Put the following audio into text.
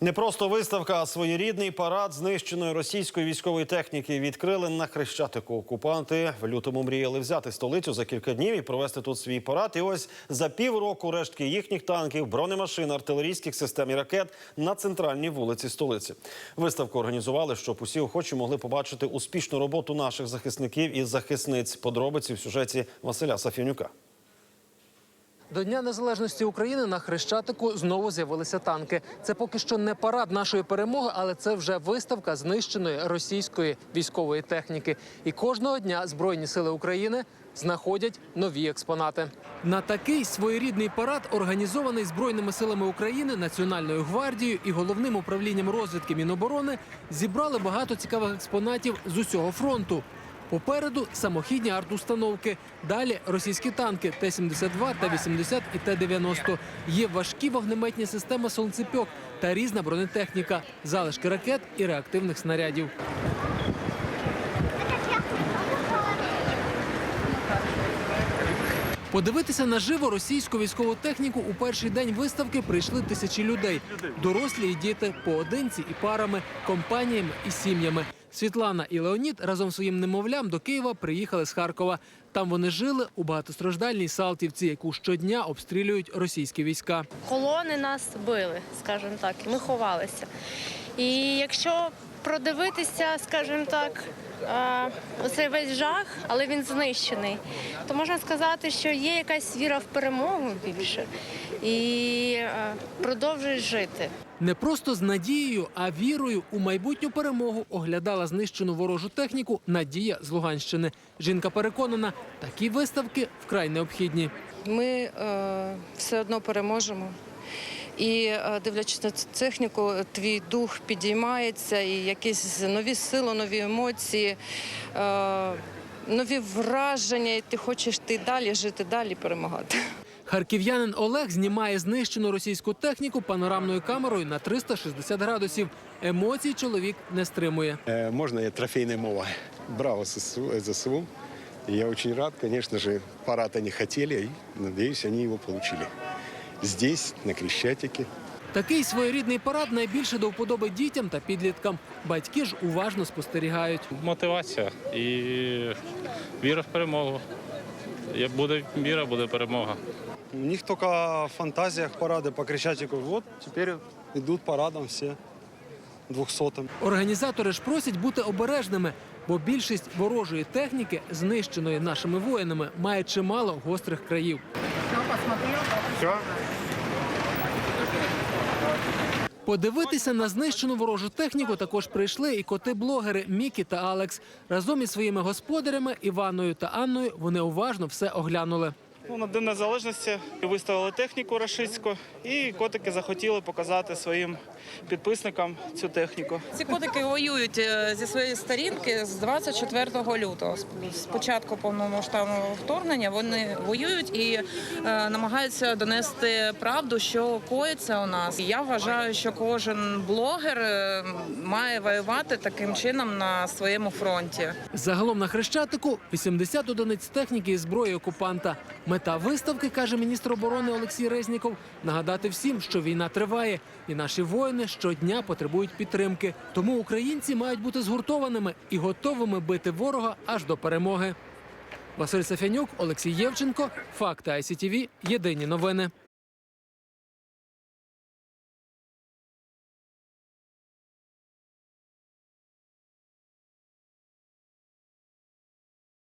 Не просто виставка, а своєрідний парад знищеної російської військової техніки відкрили на Хрещатику. Окупанти в лютому мріяли взяти столицю за кілька днів і провести тут свій парад. І ось за півроку рештки їхніх танків, бронемашин, артилерійських систем і ракет на центральній вулиці столиці. Виставку організували, щоб усі охочі могли побачити успішну роботу наших захисників і захисниць. Подробиці в сюжеті Василя Сафінюка. До Дня Незалежності України на Хрещатику знову з'явилися танки. Це поки що не парад нашої перемоги, але це вже виставка знищеної російської військової техніки. І кожного дня Збройні сили України знаходять нові експонати. На такий своєрідний парад, організований Збройними силами України, Національною гвардією і головним управлінням розвідки Міноборони, зібрали багато цікавих експонатів з усього фронту. Попереду самохідні артустановки. Далі російські танки Т-72, Т-80 і Т-90. Є важкі вогнеметні системи «Сонцепьок» та різна бронетехніка, залишки ракет і реактивних снарядів. Подивитися наживо російську військову техніку у перший день виставки прийшли тисячі людей. Дорослі і діти поодинці і парами, компаніями і сім'ями. Світлана і Леонід разом з своїм немовлям до Києва приїхали з Харкова. Там вони жили у багатостраждальній Салтівці, яку щодня обстрілюють російські війська. колони нас били, скажімо так, і ми ховалися. І якщо продивитися, скажімо так, оцей весь жах, але він знищений, то можна сказати, що є якась віра в перемогу більше і е, продовжують жити. Не просто з надією, а вірою у майбутню перемогу оглядала знищену ворожу техніку Надія з Луганщини. Жінка переконана, такі виставки вкрай необхідні. Ми е, все одно переможемо. І е, дивлячись на цю техніку, твій дух підіймається, і якісь нові сили, нові емоції, е, нові враження, і ти хочеш йти далі, жити далі, перемагати. Харків'янин Олег знімає знищену російську техніку панорамною камерою на 360 градусів. Емоцій чоловік не стримує. Э, Можно я трофейная мова? Браво ССУ, э, ЗСУ. Я очень рад, конечно же, парад они хотели, и, надеюсь, они его получили. Здесь, на Крещатике. Такий своєрідний парад найбільше до вподоби дітям та підліткам. Батьки ж уважно спостерігають. мотивація і віра в перемогу. Як буде віра, буде перемога. У них только в фантазиях парады по Крещатику. Вот теперь идут парадом все двухсотым. Організатори ж просять бути обережними, бо більшість ворожої техніки, знищеної нашими воїнами, має чимало гострих країв. Подивитися на знищену ворожу техніку також прийшли і коти-блогери Мікі та Алекс. Разом із своїми господарями Іваною та Анною вони уважно все оглянули. Ну, на День Незалежності виставили техніку рашистську, і котики захотіли показати своїм підписникам цю техніку. Ці котики воюють е, зі своєї сторінки з 24 лютого. З- початку повномасштабного вторгнення вони воюють і е, намагаються донести правду, що коїться у нас. Я вважаю, що кожен блогер е, має воювати таким чином на своєму фронті. Загалом на Хрещатику 80 одиниць техніки і зброї окупанта. Мета виставки, каже міністр оборони Олексій Резніков, нагадати всім, що війна триває, і наші воїни щодня потребують підтримки. Тому українці мають бути згуртованими і готовими бити ворога аж до перемоги. Василь Сафянюк, Олексій Євченко, Факти ICTV, Єдині новини.